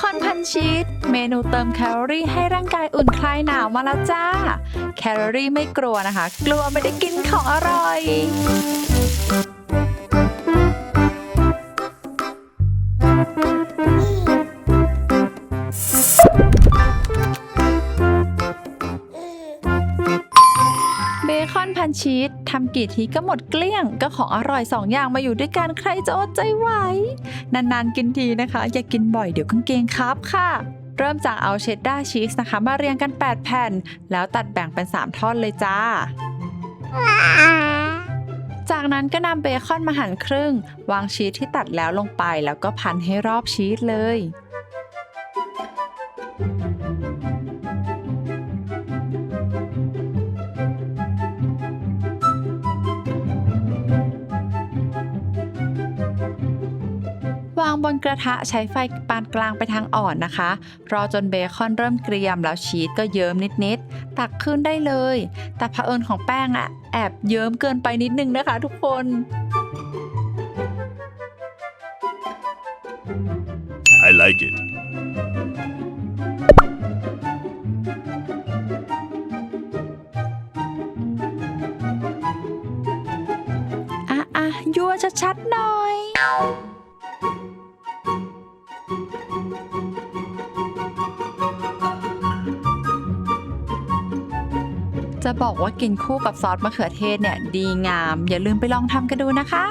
คอนพันชีสเมนูเติมแคลอรี่ให้ร่างกายอุ่นคลายหนาวมาแล้วจ้า แคลอรี่ไม่กลัวนะคะ กลัวไม่ได้กินของอร่อย คอนชีสทำกี่ทีก็หมดเกลี้ยง ก็ของอร่อยสองอย่างมาอยู่ด้วยกันใครจะอดใจไหวนานๆกินทีนะคะ อย่ากกินบ่อยเดี๋ยวกางเกงครับค่ะ เริ่มจากเอาเชดดาร์ชีสนะคะ มาเรียงกัน 8 แผ่น แล้วตัดแบ่งเป็น 3 ท่อนเลยจ้า จากนั้นก็นำเบคอนมาหั่นครึ่ง วางชีสที่ตัดแล้วลงไปแล้วก็พันให้รอบชีสเลยางบนกระทะใช้ไฟปานกลางไปทางอ่อนนะคะ รอจนเบคอนเริ่มเกรียมแล้วชีสก็เยิ้มนิดๆ ตักขึ้นได้เลย แต่เผอิญของแป้งอะแอบเยิ้มเกินไปนิดนึงนะคะทุกคน I like it. อะอะยั่วชัด จะบอกว่ากินคู่กับซอสมะเขือเทศเนี่ยดีงาม อย่าลืมไปลองทำกันดูนะคะ